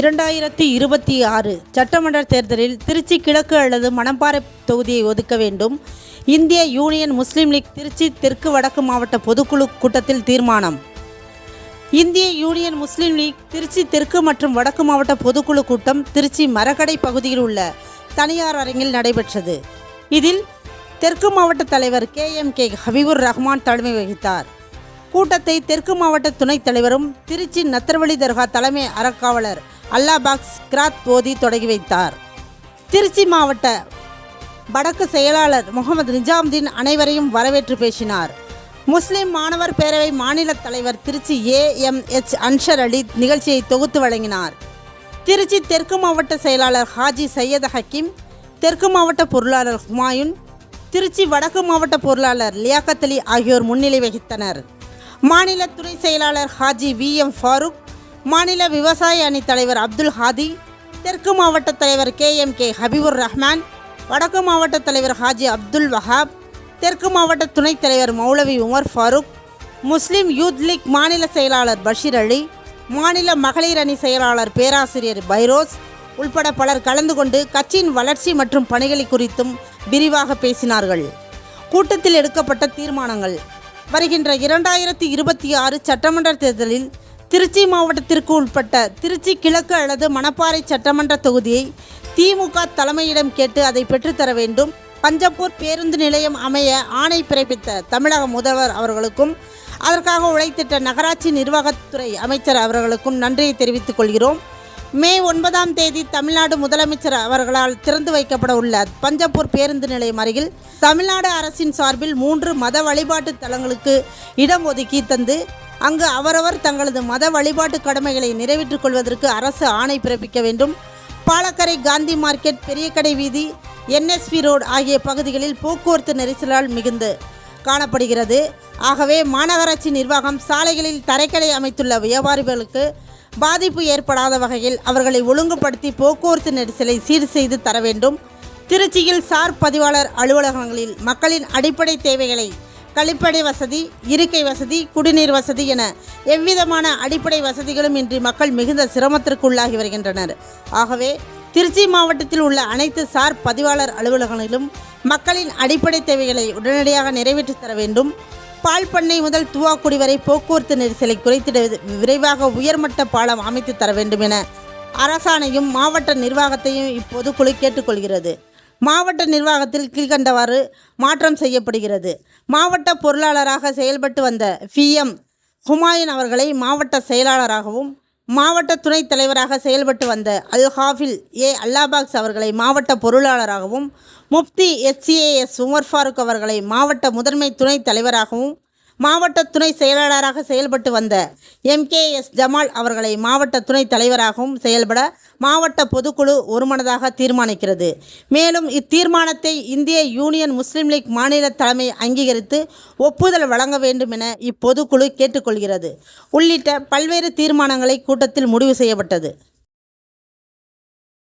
இரண்டாயிரத்தி இருபத்தி ஆறு சட்டமன்ற தேர்தலில் திருச்சி கிழக்கு அல்லது மணப்பாறை தொகுதியை ஒதுக்க வேண்டும். இந்திய யூனியன் முஸ்லீம் லீக் திருச்சி தெற்கு வடக்கு மாவட்ட பொதுக்குழு கூட்டத்தில் தீர்மானம். இந்திய யூனியன் முஸ்லீம் லீக் திருச்சி தெற்கு மற்றும் வடக்கு மாவட்ட பொதுக்குழு கூட்டம் திருச்சி மரக்கடை பகுதியில் உள்ள தனியார் அரங்கில் நடைபெற்றது. இதில் தெற்கு மாவட்ட தலைவர் K M K Habibur Rahman தலைமை வகித்தார். கூட்டத்தை தெற்கு மாவட்ட துணைத் தலைவரும் திருச்சி நத்தர்வழி தர்கா தலைமை அறக்காவலர் அல்லாபாக்ஸ் கிராத் போதி தொடங்கி வைத்தார். திருச்சி மாவட்ட வடக்கு செயலாளர் முகமது நிஜாமுதீன் அனைவரையும் வரவேற்று பேசினார். முஸ்லிம் மாணவர் பேரவை மாநில தலைவர் திருச்சி ஏஎம்எச் அன்ஷர் அலி நிகழ்ச்சியை தொகுத்து வழங்கினார். திருச்சி தெற்கு மாவட்ட செயலாளர் ஹாஜி சையத் ஹக்கீம் தெற்கு மாவட்ட பொருளாளர் ஹுமாயூன் திருச்சி வடக்கு மாவட்ட பொருளாளர் லியாக்கத் அலி ஆகியோர் முன்னிலை வகித்தனர். மாநில துணை செயலாளர் ஹாஜி வி எம் ஃபாரூக் மாநில விவசாய அணி தலைவர் அப்துல் ஹாதி தெற்கு மாவட்ட தலைவர் K M K Habibur Rahman வடக்கு மாவட்ட தலைவர் ஹாஜி அப்துல் வஹாப் தெற்கு மாவட்ட துணைத் தலைவர் மௌலவி Umar Farooq Muslim youth league மாநில செயலாளர் பஷீர் அலி மாநில மகளிர் அணி செயலாளர் பேராசிரியர் பைரோஸ் உள்பட பலர் கலந்து கொண்டு கட்சியின் வளர்ச்சி மற்றும் பணிகளை குறித்தும் விரிவாக பேசினார்கள். கூட்டத்தில் எடுக்கப்பட்ட தீர்மானங்கள். வருகின்ற இரண்டாயிரத்தி இருபத்தி ஆறு சட்டமன்ற தேர்தலில் திருச்சி மாவட்டத்திற்கு உட்பட்ட திருச்சி கிழக்கு அல்லது மணப்பாறை சட்டமன்ற தொகுதியை திமுக தலைமையிடம் கேட்டு அதை பெற்றுத்தர வேண்டும். பஞ்சப்பூர் பேருந்து நிலையம் அமைய ஆணை பிறப்பித்த தமிழக முதல்வர் அவர்களுக்கும் அதற்காக உழைத்திட்ட நகராட்சி நிர்வாகத்துறை அமைச்சர் அவர்களுக்கும் நன்றியை தெரிவித்துக் கொள்கிறோம். மே ஒன்பதாம் தேதி தமிழ்நாடு முதலமைச்சர் அவர்களால் திறந்து வைக்கப்பட உள்ள பஞ்சப்பூர் பேருந்து நிலையம் அருகில் தமிழ்நாடு அரசின் சார்பில் மூன்று மத வழிபாட்டு தலங்களுக்கு இடம் ஒதுக்கி தந்து அங்கு அவரவர் தங்களது மத வழிபாட்டு கடமைகளை நிறைவேற்றிக் கொள்வதற்கு அரசு ஆணை பிறப்பிக்க வேண்டும். பாலக்கரை காந்தி மார்க்கெட் பெரியக்கடை வீதி என்எஸ்பி ரோடு ஆகிய பகுதிகளில் போக்குவரத்து நெரிசலால் மிகுந்து காணப்படுகிறது. ஆகவே மாநகராட்சி நிர்வாகம் சாலைகளில் தரைக்கடை அமைத்துள்ள வியாபாரிகளுக்கு பாதிப்பு ஏற்படாத வகையில் அவர்களை ஒழுங்குபடுத்தி போக்குவரத்து நெரிசலை சீர் செய்து தர வேண்டும். திருச்சியில் சார் பதிவாளர் அலுவலகங்களில் மக்களின் அடிப்படை தேவைகளை கழிப்படை வசதி இருக்கை வசதி குடிநீர் வசதி என எவ்விதமான அடிப்படை வசதிகளும் இன்றி மக்கள் மிகுந்த சிரமத்திற்குள்ளாகி வருகின்றனர். ஆகவே திருச்சி மாவட்டத்தில் உள்ள அனைத்து சார் பதிவாளர் அலுவலகங்களிலும் மக்களின் அடிப்படை தேவைகளை உடனடியாக நிறைவேற்றித் தர வேண்டும். பால் பண்ணை முதல் துவாக்குடி வரை போக்குவரத்து நெரிசலை குறைத்திட விரைவாக உயர்மட்ட பாலம் அமைத்து தர வேண்டும் என அரசாணையும் மாவட்ட நிர்வாகத்தையும் இப்போது குழு கேட்டுக்கொள்கிறது மாவட்ட நிர்வாகத்தில் கீழ்கண்டவாறு மாற்றம் செய்யப்படுகிறது. மாவட்ட பொருளாளராக செயல்பட்டு வந்த பிஎம் ஹுமாயூன் அவர்களை மாவட்ட செயலாளராகவும் மாவட்ட துணைத் தலைவராக செயல்பட்டு வந்த அல் ஹாஃபில் ஏ. அல்லாபாக்ஸ் அவர்களை மாவட்ட பொருளாளராகவும் முப்தி எஸ்சிஏஎஸ் உமர் ஃபாரூக் அவர்களை மாவட்ட முதன்மை துணைத் தலைவராகவும் மாவட்ட துணை செயலாளராக செயல்பட்டு வந்த எம் கே எஸ் ஜமால் அவர்களை மாவட்ட துணைத் தலைவராகவும் செயல்பட மாவட்ட பொதுக்குழு ஒருமனதாக தீர்மானிக்கிறது. மேலும் இத்தீர்மானத்தை இந்திய யூனியன் முஸ்லீம் லீக் மாநில தலைமை அங்கீகரித்து ஒப்புதல் வழங்க வேண்டும் என இப்பொதுக்குழு கேட்டுக்கொள்கிறது. உள்ளிட்ட பல்வேறு தீர்மானங்களை கூட்டத்தில் முடிவு செய்யப்பட்டது.